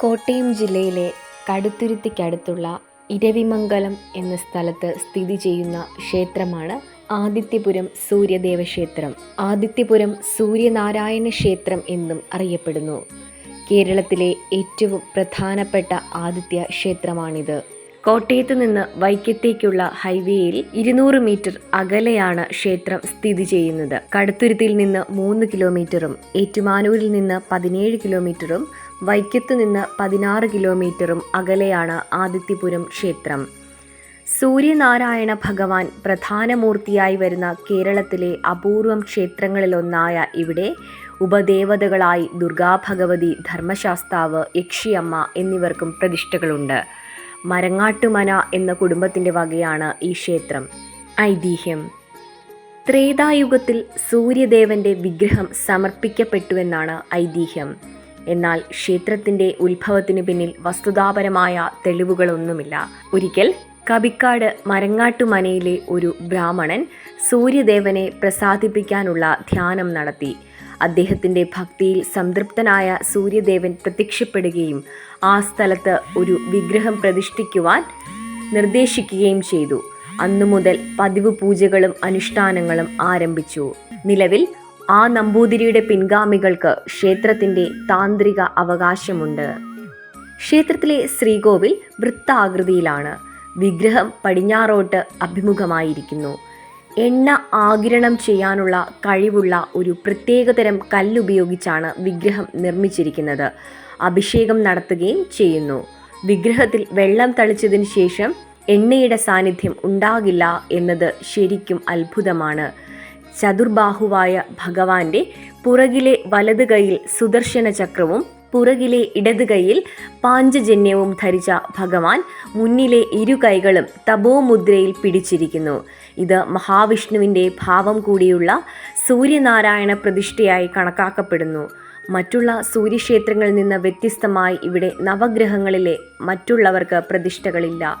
കോട്ടയം ജില്ലയിലെ കടുത്തുരുത്തിക്കടുത്തുള്ള ഇരവിമംഗലം എന്ന സ്ഥലത്ത് സ്ഥിതി ചെയ്യുന്ന ക്ഷേത്രമാണ് ആദിത്യപുരം സൂര്യദേവ ക്ഷേത്രം ആദിത്യപുരം സൂര്യനാരായണ ക്ഷേത്രം എന്നും അറിയപ്പെടുന്നു. കേരളത്തിലെ ഏറ്റവും പ്രധാനപ്പെട്ട ആദിത്യ ക്ഷേത്രമാണിത്. കോട്ടയത്ത് നിന്ന് വൈക്കത്തേക്കുള്ള ഹൈവേയിൽ ഇരുന്നൂറ് മീറ്റർ അകലെയാണ് ക്ഷേത്രം സ്ഥിതി ചെയ്യുന്നത്. കടുത്തുരുത്തിയിൽ നിന്ന് മൂന്ന് കിലോമീറ്ററും ഏറ്റുമാനൂരിൽ നിന്ന് പതിനേഴ് കിലോമീറ്ററും വൈക്കത്ത് നിന്ന് പതിനാറ് കിലോമീറ്ററും അകലെയാണ് ആദിത്യപുരം ക്ഷേത്രം. സൂര്യനാരായണ ഭഗവാൻ പ്രധാനമൂർത്തിയായി വരുന്ന കേരളത്തിലെ അപൂർവം ക്ഷേത്രങ്ങളിലൊന്നായ ഇവിടെ ഉപദേവതകളായി ദുർഗാഭഗവതി ധർമ്മശാസ്താവ് യക്ഷിയമ്മ എന്നിവർക്കും പ്രതിഷ്ഠകളുണ്ട്. മരങ്ങാട്ടുമന എന്ന കുടുംബത്തിന്റെ വകയാണ് ഈ ക്ഷേത്രം. ഐതിഹ്യം. ത്രേതായുഗത്തിൽ സൂര്യദേവന്റെ വിഗ്രഹം സമർപ്പിക്കപ്പെട്ടുവെന്നാണ് ഐതിഹ്യം. എന്നാൽ ക്ഷേത്രത്തിന്റെ ഉത്ഭവത്തിന് പിന്നിൽ വസ്തുതാപരമായ തെളിവുകളൊന്നുമില്ല. ഒരിക്കൽ കബിക്കാട് മരങ്ങാട്ടുമനയിലെ ഒരു ബ്രാഹ്മണൻ സൂര്യദേവനെ പ്രസാദിപ്പിക്കാനുള്ള ധ്യാനം നടത്തി. അദ്ദേഹത്തിന്റെ ഭക്തിയിൽ സംതൃപ്തനായ സൂര്യദേവൻ പ്രത്യക്ഷപ്പെടുകയും ആ സ്ഥലത്ത് ഒരു വിഗ്രഹം പ്രതിഷ്ഠിക്കുവാൻ നിർദ്ദേശിക്കുകയും ചെയ്തു. അന്നു മുതൽ പതിവ് പൂജകളും അനുഷ്ഠാനങ്ങളും ആരംഭിച്ചു. നിലവിൽ ആ നമ്പൂതിരിയുടെ പിൻഗാമികൾക്ക് ക്ഷേത്രത്തിന്റെ താന്ത്രിക അവകാശമുണ്ട്. ക്ഷേത്രത്തിലെ ശ്രീകോവിൽ വൃത്താകൃതിയിലാണ്. വിഗ്രഹം പടിഞ്ഞാറോട്ട് അഭിമുഖമായിരിക്കുന്നു. എണ്ണ ആകിരണം ചെയ്യാനുള്ള കഴിവുള്ള ഒരു പ്രത്യേകതരം കല്ലുപയോഗിച്ചാണ് വിഗ്രഹം നിർമ്മിച്ചിരിക്കുന്നത്. അഭിഷേകം നടത്തുകയും ചെയ്യുന്നു. വിഗ്രഹത്തിൽ വെള്ളം തളിച്ചതിന് ശേഷം എണ്ണയുടെ സാന്നിധ്യം ഉണ്ടാകില്ല എന്നത് ശരിക്കും അത്ഭുതമാണ്. ചതുർബാഹുവായ ഭഗവാന്റെ പുറകിലെ വലത് കൈയിൽ സുദർശന ചക്രവും പുറകിലെ ഇടത് കൈയിൽ പാഞ്ചജന്യവും ധരിച്ച ഭഗവാൻ മുന്നിലെ ഇരു കൈകളും തപോമുദ്രയിൽ പിടിച്ചിരിക്കുന്നു. ഇത് മഹാവിഷ്ണുവിന്റെ ഭാവം കൂടിയുള്ള സൂര്യനാരായണ പ്രതിഷ്ഠയായി കണക്കാക്കപ്പെടുന്നു. മറ്റുള്ള സൂര്യക്ഷേത്രങ്ങളിൽ നിന്ന് വ്യത്യസ്തമായി ഇവിടെ നവഗ്രഹങ്ങളിലെ മറ്റുള്ളവർക്ക് പ്രതിഷ്ഠകളില്ല.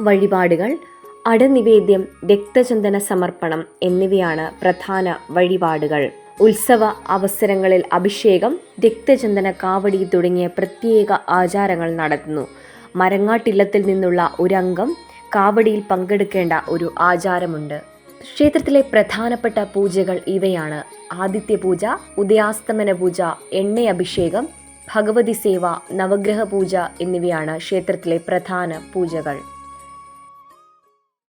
വഴിപാടുകൾ അടനിവേദ്യം രക്തചന്ദന സമർപ്പണം എന്നിവയാണ് പ്രധാന വഴിപാടുകൾ. ഉത്സവ അവസരങ്ങളിൽ അഭിഷേകം രക്തചന്ദന കാവടി തുടങ്ങിയ പ്രത്യേക ആചാരങ്ങൾ നടത്തുന്നു. മരങ്ങാട്ടില്ലത്തിൽ നിന്നുള്ള ഒരംഗം കാവടിയിൽ പങ്കെടുക്കേണ്ട ഒരു ആചാരമുണ്ട്. ക്ഷേത്രത്തിലെ പ്രധാനപ്പെട്ട പൂജകൾ ഇവയാണ്. ആദിത്യ പൂജ ഉദയാസ്തമന പൂജ എണ്ണയഭിഷേകം ഭഗവതി സേവ നവഗ്രഹ പൂജ എന്നിവയാണ് ക്ഷേത്രത്തിലെ പ്രധാന പൂജകൾ.